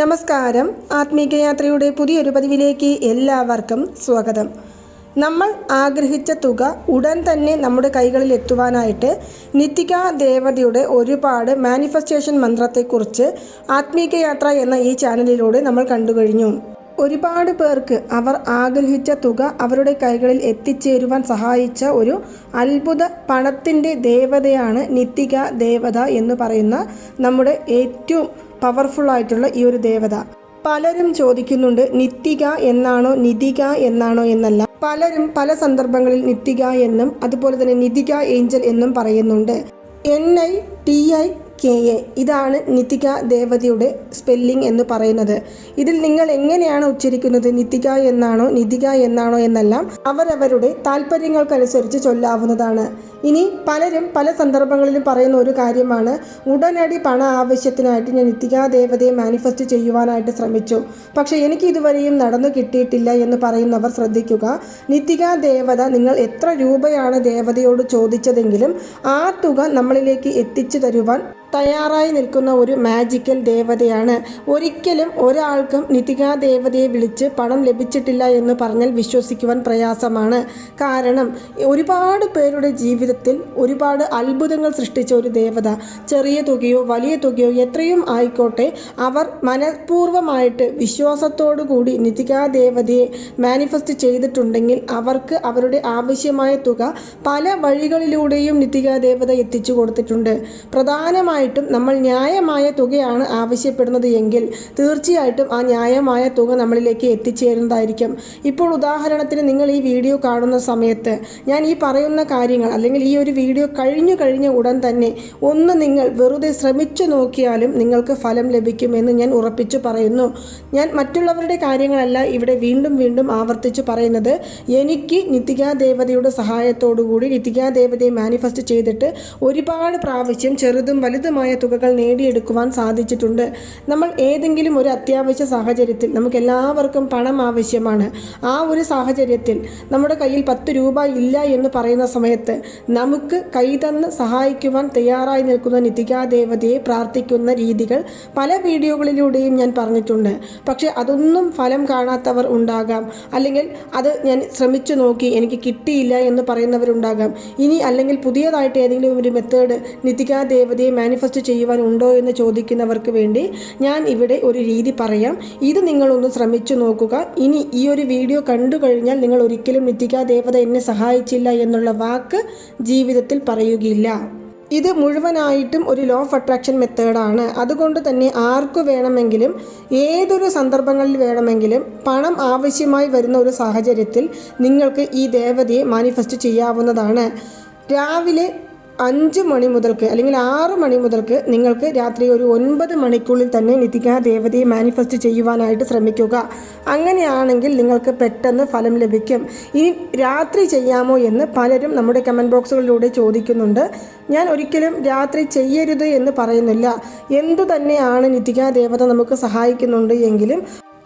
നമസ്കാരം. ആത്മീകയാത്രയുടെ പുതിയൊരു പതിവിലേക്ക് എല്ലാവർക്കും സ്വാഗതം. നമ്മൾ ആഗ്രഹിച്ച തുക ഉടൻ തന്നെ നമ്മുടെ കൈകളിൽ എത്തുവാനായിട്ട് നിത്തിക ദേവതയുടെ ഒരുപാട് മാനിഫെസ്റ്റേഷൻ മന്ത്രത്തെക്കുറിച്ച് ആത്മീകയാത്ര എന്ന ഈ ചാനലിലൂടെ നമ്മൾ കണ്ടുകഴിഞ്ഞു ഒരുപാട് പേർക്ക് അവർ ആഗ്രഹിച്ച തുക അവരുടെ കൈകളിൽ എത്തിച്ചേരുവാൻ സഹായിച്ച ഒരു അത്ഭുത പണത്തിന്റെ ദേവതയാണ് നിത്തിക ദേവത എന്ന് പറയുന്ന നമ്മുടെ ഏറ്റവും പവർഫുൾ ആയിട്ടുള്ള ഈ ഒരു ദേവത. പലരും ചോദിക്കുന്നുണ്ട് നിത്തിക എന്നാണോ നിതിക എന്നാണോ എന്നല്ല. പലരും പല സന്ദർഭങ്ങളിൽ നിത്തിക എന്നും അതുപോലെ തന്നെ നിതിക ഏഞ്ചൽ എന്നും പറയുന്നുണ്ട്. N I T I K A. ഇതാണ് നിതിക ദേവതയുടെ സ്പെല്ലിംഗ് എന്ന് പറയുന്നത്. ഇതിൽ നിങ്ങൾ എങ്ങനെയാണ് ഉച്ചരിക്കുന്നത്? നിതിക എന്നാണോ? നിതിക എന്നാണോ? എന്നെല്ലാം അവരവരുടെ താല്പര്യങ്ങൾക്കനുസരിച്ച് ചൊല്ലാവുന്നതാണ്. ഇനി പലരും പല സന്ദർഭങ്ങളിലും പറയുന്ന ഒരു കാര്യമാണ്. ഉടനടി പണ ആവശ്യത്തിനായിട്ട് ഞാൻ നിതിക ദേവതയെ മാനിഫെസ്റ്റ് ചെയ്യുവാനായിട്ട് ശ്രമിച്ചു. പക്ഷേ എനിക്ക് ഇതുവരെയും നടന്നു കിട്ടിയിട്ടില്ല എന്ന് പറയുന്നവർ ശ്രദ്ധിക്കുക. നിതിക ദേവത നിങ്ങൾ എത്ര രൂപയാണ് ദേവതയോട് ചോദിച്ചതെങ്കിലും ആ തുക നമ്മളിലേക്ക് എത്തിച്ചു തരുവാൻ തയ്യാറായി നിൽക്കുന്ന ഒരു മാജിക്കൽ ദേവതയാണ്. ഒരിക്കലും ഒരാൾക്കും നിതികാ ദേവതയെ വിളിച്ച് പണം ലഭിച്ചിട്ടില്ല എന്ന് പറഞ്ഞാൽ വിശ്വസിക്കുവാൻ പ്രയാസമാണ്. കാരണം ഒരുപാട് പേരുടെ ജീവിതത്തിൽ ഒരുപാട് അത്ഭുതങ്ങൾ സൃഷ്ടിച്ച ഒരു ദേവത ചെറിയ തുകയോ വലിയ തുകയോ എത്രയും ആയിക്കോട്ടെ അവർ മനഃപൂർവമായിട്ട് വിശ്വാസത്തോടു കൂടി നിതികാ ദേവതയെ മാനിഫെസ്റ്റ് ചെയ്തിട്ടുണ്ടെങ്കിൽ അവർക്ക് അവരുടെ ആവശ്യമായ തുക പല വഴികളിലൂടെയും നിതികാ ദേവത എത്തിച്ചു കൊടുത്തിട്ടുണ്ട്. പ്രധാനമായിട്ടും നമ്മൾ ന്യായമായ തുകയാണ് ആവശ്യപ്പെടുന്നത് എങ്കിൽ തീർച്ചയായിട്ടും ആ ന്യായമായ തുക നമ്മളിലേക്ക് എത്തിച്ചേരുന്നതായിരിക്കും. ഇപ്പോൾ ഉദാഹരണത്തിന് നിങ്ങൾ ഈ വീഡിയോ കാണുന്ന സമയത്ത് ഞാൻ ഈ പറയുന്ന കാര്യങ്ങൾ അല്ലെങ്കിൽ ഈ ഒരു വീഡിയോ കഴിഞ്ഞു കഴിഞ്ഞ ഉടൻ തന്നെ ഒന്ന് നിങ്ങൾ വെറുതെ ശ്രമിച്ചു നോക്കിയാലും നിങ്ങൾക്ക് ഫലം ലഭിക്കുമെന്ന് ഞാൻ ഉറപ്പിച്ചു പറയുന്നു. ഞാൻ മറ്റുള്ളവരുടെ കാര്യങ്ങളല്ല ഇവിടെ വീണ്ടും വീണ്ടും ആവർത്തിച്ച് പറയുന്നത്. എനിക്ക് നിത്യാ ദേവതയുടെ സഹായത്തോടുകൂടി നിത്യാ ദേവതയെ മാനിഫെസ്റ്റ് ചെയ്തിട്ട് ഒരുപാട് പ്രാവശ്യം ചെറുതും വലുതുമായ തുകകൾ നേടിയെടുക്കുവാൻ സാധിച്ചിട്ടുണ്ട്. നമ്മൾ ഏതെങ്കിലും ഒരു അത്യാവശ്യ സാഹചര്യത്തിൽ നമുക്ക് എല്ലാവർക്കും പണം ആവശ്യമാണ്. ആ ഒരു സാഹചര്യത്തിൽ നമ്മുടെ കയ്യിൽ പത്ത് രൂപ ഇല്ല എന്ന് പറയുന്ന സമയത്ത് നമുക്ക് കൈതന്ന് സഹായിക്കുവാൻ തയ്യാറായി നിൽക്കുന്ന നിതികാ ദേവതയെ പ്രാർത്ഥിക്കുന്ന രീതികൾ പല വീഡിയോകളിലൂടെയും ഞാൻ പറഞ്ഞിട്ടുണ്ട്. പക്ഷേ അതൊന്നും ഫലം കാണാത്തവർ ഉണ്ടാകാം. അല്ലെങ്കിൽ അത് ഞാൻ ശ്രമിച്ചു നോക്കി എനിക്ക് കിട്ടിയില്ല എന്ന് പറയുന്നവരുണ്ടാകാം. ഇനി അല്ലെങ്കിൽ പുതിയതായിട്ട് ഏതെങ്കിലും ഒരു മെത്തേഡ് നിതികാ ദേവതയെ മാനിഫെസ്റ്റ് ചെയ്യുവാനുണ്ടോ എന്ന് ചോദിക്കുന്നവർക്ക് വേണ്ടി ഞാൻ ഇവിടെ ഒരു രീതി പറയാം. ഇത് നിങ്ങളൊന്ന് ശ്രമിച്ചു നോക്കുക. ഇനി ഈ ഒരു വീഡിയോ കണ്ടു കഴിഞ്ഞാൽ നിങ്ങൾ ഒരിക്കലും നിതികാ ദേവത എന്നെ സഹായിച്ചില്ല എന്നുള്ള വാക്ക് ജീവിതത്തിൽ പറയുകയില്ല. ഇത് മുഴുവനായിട്ടും ഒരു ലോ ഓഫ് അട്രാക്ഷൻ മെത്തേഡാണ് അതുകൊണ്ട് തന്നെ ആർക്കു വേണമെങ്കിലും ഏതൊരു സന്ദർഭങ്ങളിൽ വേണമെങ്കിലും പണം ആവശ്യമായി വരുന്ന ഒരു സാഹചര്യത്തിൽ നിങ്ങൾക്ക് ഈ ദേവതയെ മാനിഫെസ്റ്റ് ചെയ്യാവുന്നതാണ്. രാവിലെ അഞ്ച് മണി മുതൽക്ക് അല്ലെങ്കിൽ ആറ് മണി മുതൽക്ക് നിങ്ങൾക്ക് രാത്രി ഒരു ഒൻപത് മണിക്കുള്ളിൽ തന്നെ നിതിക ദേവതയെ മാനിഫെസ്റ്റ് ചെയ്യുവാനായിട്ട് ശ്രമിക്കുക. അങ്ങനെയാണെങ്കിൽ നിങ്ങൾക്ക് പെട്ടെന്ന് ഫലം ലഭിക്കും. ഇനി രാത്രി ചെയ്യാമോ എന്ന് പലരും നമ്മുടെ കമന്റ് ബോക്സുകളിലൂടെ ചോദിക്കുന്നുണ്ട്. ഞാൻ ഒരിക്കലും രാത്രി ചെയ്യരുത് എന്ന് പറയുന്നില്ല. എന്തു തന്നെയാണ് നിതിക ദേവത നമുക്ക് സഹായിക്കുന്നുണ്ട് എങ്കിലും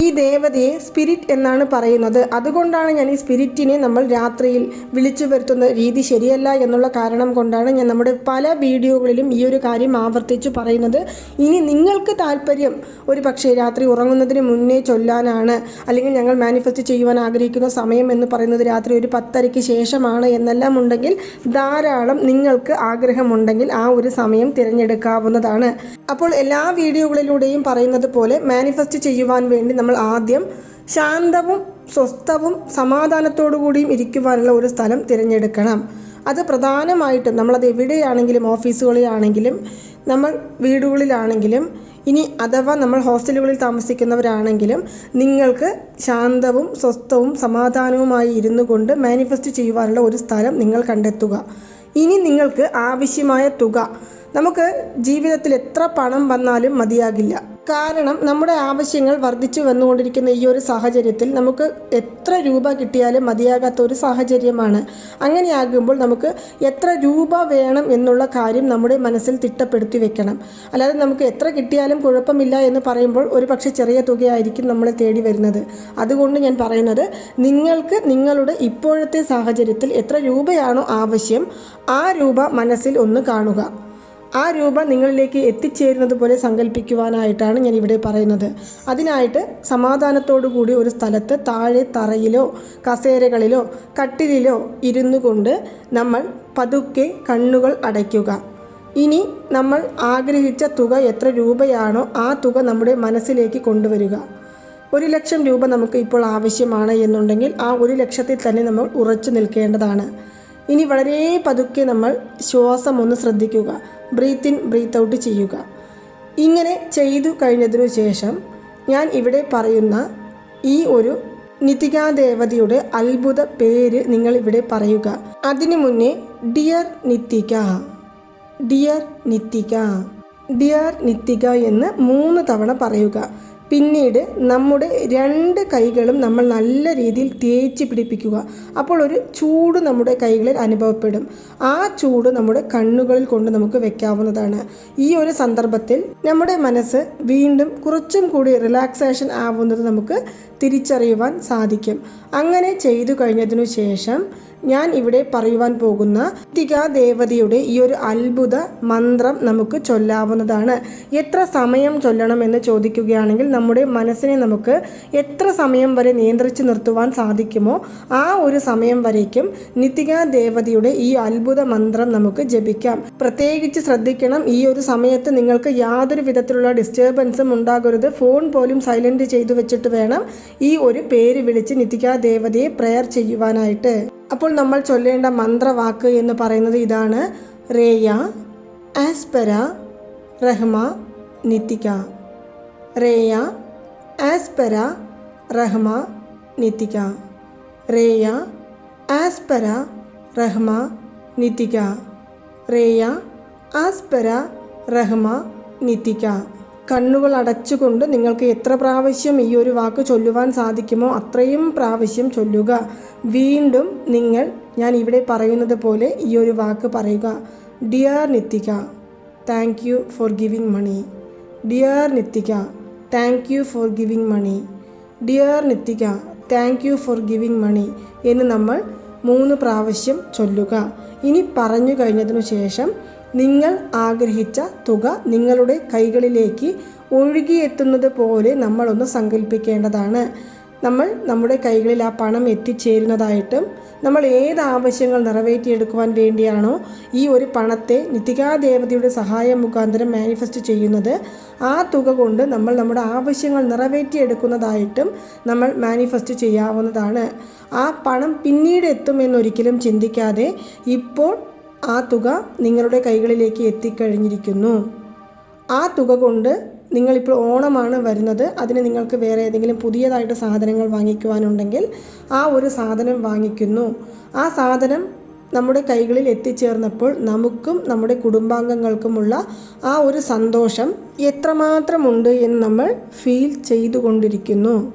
ഈ ദേവതയെ സ്പിരിറ്റ് എന്നാണ് പറയുന്നത്. അതുകൊണ്ടാണ് ഞാൻ ഈ സ്പിരിറ്റിനെ നമ്മൾ രാത്രിയിൽ വിളിച്ചു വരുത്തുന്ന രീതി ശരിയല്ല എന്നുള്ള കാരണം കൊണ്ടാണ് ഞാൻ നമ്മുടെ പല വീഡിയോകളിലും ഈ ഒരു കാര്യം ആവർത്തിച്ചു പറയുന്നത്. ഇനി നിങ്ങൾക്ക് താല്പര്യം ഒരു പക്ഷേ രാത്രി ഉറങ്ങുന്നതിന് മുന്നേ ചൊല്ലാനാണ് അല്ലെങ്കിൽ ഞങ്ങൾ മാനിഫെസ്റ്റ് ചെയ്യുവാൻ ആഗ്രഹിക്കുന്ന സമയം എന്ന് പറയുന്നത് രാത്രി ഒരു പത്തരയ്ക്ക് ശേഷമാണ് എന്നെല്ലാം ഉണ്ടെങ്കിൽ ധാരാളം നിങ്ങൾക്ക് ആഗ്രഹമുണ്ടെങ്കിൽ ആ ഒരു സമയം തിരഞ്ഞെടുക്കാവുന്നതാണ്. അപ്പോൾ എല്ലാ വീഡിയോകളിലൂടെയും പറയുന്നത് പോലെ മാനിഫെസ്റ്റ് ചെയ്യുവാൻ വേണ്ടി നമ്മൾ ആദ്യം ശാന്തവും സ്വസ്ഥവും സമാധാനത്തോടു കൂടിയും ഇരിക്കുവാനുള്ള ഒരു സ്ഥലം തിരഞ്ഞെടുക്കണം. അത് പ്രധാനമായിട്ടും നമ്മളത് എവിടെയാണെങ്കിലും ഓഫീസുകളിലാണെങ്കിലും നമ്മൾ വീടുകളിലാണെങ്കിലും ഇനി അഥവാ നമ്മൾ ഹോസ്റ്റലുകളിൽ താമസിക്കുന്നവരാണെങ്കിലും നിങ്ങൾക്ക് ശാന്തവും സ്വസ്ഥവും സമാധാനവുമായി ഇരുന്നു കൊണ്ട് മാനിഫെസ്റ്റ് ചെയ്യുവാനുള്ള ഒരു സ്ഥലം നിങ്ങൾ കണ്ടെത്തുക. ഇനി നിങ്ങൾക്ക് ആവശ്യമായ തുക. നമുക്ക് ജീവിതത്തിൽ എത്ര പണം വന്നാലും മതിയാകില്ല. കാരണം നമ്മുടെ ആവശ്യങ്ങൾ വർദ്ധിച്ചു വന്നുകൊണ്ടിരിക്കുന്ന ഈ ഒരു സാഹചര്യത്തിൽ നമുക്ക് എത്ര രൂപ കിട്ടിയാലും മതിയാകാത്ത ഒരു സാഹചര്യമാണ്. അങ്ങനെയാകുമ്പോൾ നമുക്ക് എത്ര രൂപ വേണം എന്നുള്ള കാര്യം നമ്മുടെ മനസ്സിൽ തിട്ടപ്പെടുത്തി വെക്കണം. അല്ലാതെ നമുക്ക് എത്ര കിട്ടിയാലും കുഴപ്പമില്ല എന്ന് പറയുമ്പോൾ ഒരു പക്ഷേ ചെറിയ തുകയായിരിക്കും നമ്മളെ തേടി വരുന്നത്. അതുകൊണ്ട് ഞാൻ പറയുന്നത് നിങ്ങൾക്ക് നിങ്ങളുടെ ഇപ്പോഴത്തെ സാഹചര്യത്തിൽ എത്ര രൂപയാണോ ആവശ്യം ആ രൂപ മനസ്സിൽ ഒന്ന് കാണുക. ആ രൂപ നിങ്ങളിലേക്ക് എത്തിച്ചേരുന്നത് പോലെ സങ്കല്പിക്കുവാനായിട്ടാണ് ഞാൻ ഇവിടെ പറയുന്നത്. അതിനായിട്ട് സമാധാനത്തോടു കൂടി ഒരു സ്ഥലത്ത് താഴെ തറയിലോ കസേരകളിലോ കട്ടിലിലോ ഇരുന്നു കൊണ്ട് നമ്മൾ പതുക്കെ കണ്ണുകൾ അടയ്ക്കുക. ഇനി നമ്മൾ ആഗ്രഹിച്ച തുക എത്ര രൂപയാണോ ആ തുക നമ്മുടെ മനസ്സിലേക്ക് കൊണ്ടുവരിക. ഒരു ലക്ഷം രൂപ നമുക്ക് ഇപ്പോൾ ആവശ്യമാണ് എന്നുണ്ടെങ്കിൽ ആ ഒരു ലക്ഷത്തിൽ തന്നെ നമ്മൾ ഉറച്ചു നിൽക്കേണ്ടതാണ്. ഇനി വളരെ പതുക്കെ നമ്മൾ ശ്വാസം ഒന്ന് ശ്രദ്ധിക്കുക. ബ്രീത്ത് ഇൻ ബ്രീത്ത് ഔട്ട് ചെയ്യുക. ഇങ്ങനെ ചെയ്തു കഴിഞ്ഞതിനു ശേഷം ഞാൻ ഇവിടെ പറയുന്ന ഈ ഒരു നിതികാദേവതയുടെ അത്ഭുത പേര് നിങ്ങൾ ഇവിടെ പറയുക. അതിനു മുന്നേ dear Nithika dear Nithika dear Nithika എന്ന് മൂന്ന് തവണ പറയുക. പിന്നീട് നമ്മുടെ രണ്ട് കൈകളും നമ്മൾ നല്ല രീതിയിൽ തേച്ച് പിടിപ്പിക്കുക. അപ്പോൾ ഒരു ചൂട് നമ്മുടെ കൈകളിൽ അനുഭവപ്പെടും. ആ ചൂട് നമ്മുടെ കണ്ണുകളിൽ കൊണ്ട് നമുക്ക് വെക്കാവുന്നതാണ്. ഈ ഒരു സന്ദർഭത്തിൽ നമ്മുടെ മനസ്സ് വീണ്ടും കുറച്ചും കൂടി റിലാക്സേഷൻ ആവുന്നത് നമുക്ക് തിരിച്ചറിയുവാൻ സാധിക്കും. അങ്ങനെ ചെയ്തു കഴിഞ്ഞതിനു ശേഷം ഞാൻ ഇവിടെ പറയുവാൻ പോകുന്ന തിക ദേവതയുടെ ഈ ഒരു അത്ഭുത മന്ത്രം നമുക്ക് ചൊല്ലാവുന്നതാണ്. എത്ര സമയം ചൊല്ലണം എന്ന് ചോദിക്കുകയാണെങ്കിൽ നമ്മുടെ മനസ്സിനെ നമുക്ക് എത്ര സമയം വരെ നിയന്ത്രിച്ചു നിർത്തുവാൻ സാധിക്കുമോ ആ ഒരു സമയം വരേക്കും നിതിക ദേവതയുടെ ഈ അത്ഭുത മന്ത്രം നമുക്ക് ജപിക്കാം. പ്രത്യേകിച്ച് ശ്രദ്ധിക്കണം ഈ ഒരു സമയത്ത് നിങ്ങൾക്ക് യാതൊരു വിധത്തിലുള്ള ഡിസ്റ്റർബൻസും ഉണ്ടാകരുത്. ഫോൺ പോലും സൈലന്റ് ചെയ്തു വെച്ചിട്ട് വേണം ഈ ഒരു പേര് വിളിച്ച് നിതിക ദേവതയെ പ്രെയർ ചെയ്യുവാനായിട്ട്. അപ്പോൾ നമ്മൾ ചൊല്ലേണ്ട മന്ത്രവാക്ക് എന്ന് പറയുന്നത് ഇതാണ് റേയ ആസ്പെര റഹ്മ നിത്തിക. റേയ ആസ്പെര റഹ്മ നിത്തിക. റേയ ആസ്പെര റഹ്മ നിത്തിക. റേയ ആസ്പെര റഹ്മ നിത്തിക. കണ്ണുകൾ അടച്ചുകൊണ്ട് നിങ്ങൾക്ക് എത്ര പ്രാവശ്യം ഈ ഒരു വാക്ക് ചൊല്ലുവാൻ സാധിക്കുമോ അത്രയും പ്രാവശ്യം ചൊല്ലുക. വീണ്ടും നിങ്ങൾ ഞാൻ ഇവിടെ പറയുന്നത് പോലെ ഈ ഒരു വാക്ക് പറയുക. Dear Nithika thank you for giving money dear Nithika thank you for giving money dear Nithika thank you for giving money എന്ന് നമ്മൾ മൂന്ന് പ്രാവശ്യം ചൊല്ലുക. ഇനി പറഞ്ഞു കഴിഞ്ഞതിനു ശേഷം നിങ്ങൾ ആഗ്രഹിച്ച തുക നിങ്ങളുടെ കൈകളിലേക്ക് ഒഴുകിയെത്തുന്നത് പോലെ നമ്മളൊന്ന് സങ്കല്പിക്കേണ്ടതാണ് നമ്മൾ നമ്മുടെ കൈകളിൽ ആ പണം എത്തിച്ചേരുന്നതായിട്ടും നമ്മൾ ഏത് ആവശ്യങ്ങൾ നിറവേറ്റിയെടുക്കുവാൻ വേണ്ടിയാണോ ഈ ഒരു പണത്തെ നിതികാദേവതയുടെ സഹായം മുഖാന്തരം മാനിഫെസ്റ്റ് ചെയ്യുന്നത്. ആ തുക കൊണ്ട് നമ്മൾ നമ്മുടെ ആവശ്യങ്ങൾ നിറവേറ്റിയെടുക്കുന്നതായിട്ടും നമ്മൾ മാനിഫെസ്റ്റ് ചെയ്യാവുന്നതാണ്. ആ പണം പിന്നീട് എത്തുമെന്നൊരിക്കലും ചിന്തിക്കാതെ ഇപ്പോൾ ആ തുക നിങ്ങളുടെ കൈകളിലേക്ക് എത്തിക്കഴിഞ്ഞിരിക്കുന്നു. ആ തുക കൊണ്ട് നിങ്ങളിപ്പോൾ ഓണമാണ് വരുന്നത്. അതിന് നിങ്ങൾക്ക് വേറെ ഏതെങ്കിലും പുതിയതായിട്ട് സാധനങ്ങൾ വാങ്ങിക്കുവാനുണ്ടെങ്കിൽ ആ ഒരു സാധനം വാങ്ങിക്കുന്നു. ആ സാധനം നമ്മുടെ കൈകളിൽ എത്തിച്ചേർന്നപ്പോൾ നമുക്കും നമ്മുടെ കുടുംബാംഗങ്ങൾക്കുമുള്ള ആ ഒരു സന്തോഷം എത്രമാത്രമുണ്ട് എന്ന് നമ്മൾ ഫീൽ ചെയ്തുകൊണ്ടിരിക്കുന്നു.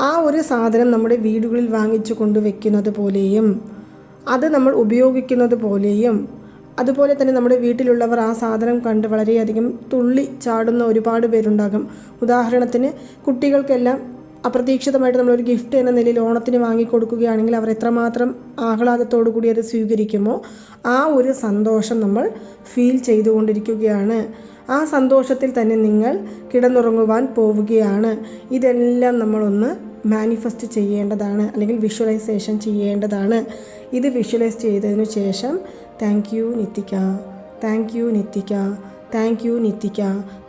ആ ഒരു സാധനം നമ്മുടെ വീടുകളിൽ വാങ്ങിച്ചു കൊണ്ടുവയ്ക്കുന്നത് പോലെയും അത് നമ്മൾ ഉപയോഗിക്കുന്നത് പോലെയും അതുപോലെ തന്നെ നമ്മുടെ വീട്ടിലുള്ളവർ ആ സാധനം കണ്ട് വളരെയധികം തുള്ളി ചാടുന്ന ഒരുപാട് പേരുണ്ടാകും. ഉദാഹരണത്തിന് കുട്ടികൾക്കെല്ലാം അപ്രതീക്ഷിതമായിട്ട് നമ്മളൊരു ഗിഫ്റ്റ് എന്ന നിലയിൽ ഓണത്തിന് വാങ്ങിക്കൊടുക്കുകയാണെങ്കിൽ അവർ എത്രമാത്രം ആഹ്ലാദത്തോടു കൂടി അത് സ്വീകരിക്കുമോ ആ ഒരു സന്തോഷം നമ്മൾ ഫീൽ ചെയ്തുകൊണ്ടിരിക്കുകയാണ്. ആ സന്തോഷത്തിൽ തന്നെ നിങ്ങൾ കിടന്നുറങ്ങുവാൻ പോവുകയാണ്. ഇതെല്ലാം നമ്മളൊന്ന് മാനിഫെസ്റ്റ് ചെയ്യേണ്ടതാണ് അല്ലെങ്കിൽ വിഷ്വലൈസേഷൻ ചെയ്യേണ്ടതാണ്. ഇത് വിഷ്വലൈസ് ചെയ്തതിനു ശേഷം thank you Nithika thank you Nithika thank you Nithika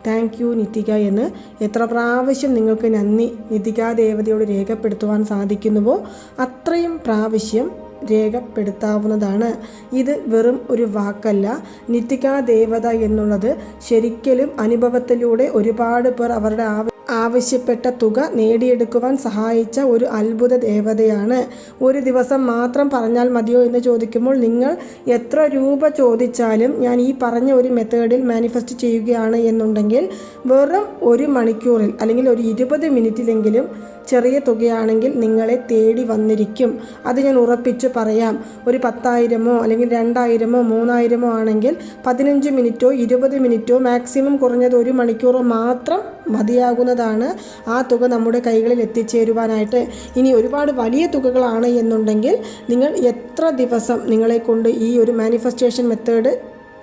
thank you Nithika എന്ന് എത്ര പ്രാവശ്യം നിങ്ങൾക്ക് നന്ദി നിതിക ദേവതയോട് രേഖപ്പെടുത്തുവാൻ സാധിക്കുന്നുവോ അത്രയും പ്രാവശ്യം രേഖപ്പെടുത്താവുന്നതാണ്. ഇത് വെറും ഒരു വാക്കല്ല. നിത്തിക ദേവത എന്നുള്ളത് ശരിക്കലും അനുഭവത്തിലൂടെ ഒരുപാട് പേർ അവരുടെ ആവ ആവശ്യപ്പെട്ട തുക നേടിയെടുക്കുവാൻ സഹായിച്ച ഒരു അത്ഭുത ദേവതയാണ്. ഒരു ദിവസം മാത്രം പറഞ്ഞാൽ മതിയോ എന്ന് ചോദിക്കുമ്പോൾ നിങ്ങൾ എത്ര രൂപ ചോദിച്ചാലും ഞാൻ ഈ പറഞ്ഞ ഒരു മെത്തേഡിൽ മാനിഫെസ്റ്റ് ചെയ്യുകയാണ് എന്നുണ്ടെങ്കിൽ വെറും ഒരു മണിക്കൂറിൽ അല്ലെങ്കിൽ ഒരു ഇരുപത് മിനിറ്റിലെങ്കിലും ചെറിയ തുകയാണെങ്കിൽ നിങ്ങളെ തേടി വന്നിരിക്കും. അത് ഞാൻ ഉറപ്പിച്ച് പറയാം. ഒരു പത്തായിരമോ അല്ലെങ്കിൽ രണ്ടായിരമോ മൂന്നായിരമോ ആണെങ്കിൽ പതിനഞ്ച് മിനിറ്റോ ഇരുപത് മിനിറ്റോ മാക്സിമം കുറഞ്ഞത് ഒരു മണിക്കൂറോ മാത്രം മതിയാകുന്നതാണ് ആ തുക നമ്മുടെ കൈകളിൽ എത്തിച്ചേരുവാനായിട്ട്. ഇനി ഒരുപാട് വലിയ തുകകളാണ് എന്നുണ്ടെങ്കിൽ നിങ്ങൾ എത്ര ദിവസം നിങ്ങളെ കൊണ്ട് ഈ ഒരു മാനിഫെസ്റ്റേഷൻ മെത്തേഡ്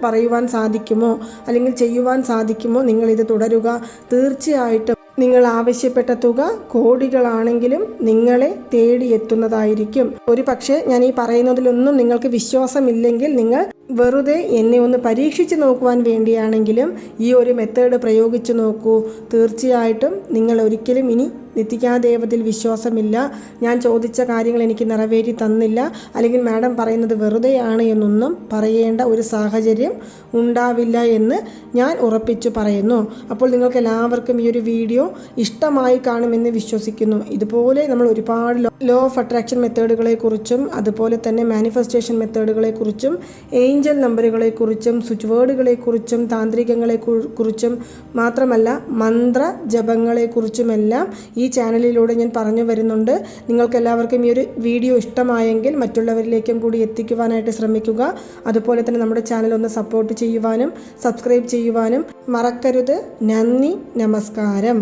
പറയുവാൻ സാധിക്കുമോ? അല്ലെങ്കിൽ ചെയ്യുവാൻ സാധിക്കുമോ? നിങ്ങളിത് തുടരുക. തീർച്ചയായിട്ടും നിങ്ങൾ ആവശ്യപ്പെട്ട തുക കോടികളാണെങ്കിലും നിങ്ങളെ തേടിയെത്തുന്നതായിരിക്കും ഒരു പക്ഷേ ഞാൻ ഈ പറയുന്നതിലൊന്നും നിങ്ങൾക്ക് വിശ്വാസമില്ലെങ്കിൽ നിങ്ങൾ വെറുതെ എന്നെ ഒന്ന് പരീക്ഷിച്ച് നോക്കുവാൻ വേണ്ടിയാണെങ്കിലും ഈ ഒരു മെത്തേഡ് പ്രയോഗിച്ചു നോക്കൂ. തീർച്ചയായിട്ടും നിങ്ങൾ ഒരിക്കലും ഇനി നിത്യകാദേവത്തിൽ വിശ്വാസമില്ല. ഞാൻ ചോദിച്ച കാര്യങ്ങൾ എനിക്ക് നിറവേറ്റി തന്നില്ല. അല്ലെങ്കിൽ മാഡം പറയുന്നത് വെറുതെയാണ് എന്നൊന്നും പറയേണ്ട ഒരു സാഹചര്യം ഉണ്ടാവില്ല എന്ന് ഞാൻ ഉറപ്പിച്ചു പറയുന്നു. അപ്പോൾ നിങ്ങൾക്ക് എല്ലാവർക്കും ഈ ഒരു വീഡിയോ ഇഷ്ടമായി കാണുമെന്ന് വിശ്വസിക്കുന്നു. ഇതുപോലെ നമ്മൾ ഒരുപാട് ലോ ഓഫ് അട്രാക്ഷൻ മെത്തേഡുകളെ കുറിച്ചും അതുപോലെ തന്നെ മാനിഫെസ്റ്റേഷൻ മെത്തേഡുകളെ കുറിച്ചും ഏഞ്ചൽ നമ്പറുകളെ കുറിച്ചും സ്വിച്ച് വേർഡുകളെ കുറിച്ചും താന്ത്രികങ്ങളെ കുറിച്ചും മാത്രമല്ല മന്ത്ര ജപങ്ങളെ കുറിച്ചുമെല്ലാം ഈ ചാനലിലൂടെ ഞാൻ പറഞ്ഞു വരുന്നുണ്ട്. നിങ്ങൾക്കെല്ലാവർക്കും ഈ ഒരു വീഡിയോ ഇഷ്ടമായെങ്കിൽ മറ്റുള്ളവരിലേക്കും കൂടി എത്തിക്കുവാനായിട്ട് ശ്രമിക്കുക. അതുപോലെ തന്നെ നമ്മുടെ ചാനൽ ഒന്ന് സപ്പോർട്ട് ചെയ്യുവാനും സബ്സ്ക്രൈബ് ചെയ്യുവാനും മറക്കരുത്. നന്ദി നമസ്കാരം.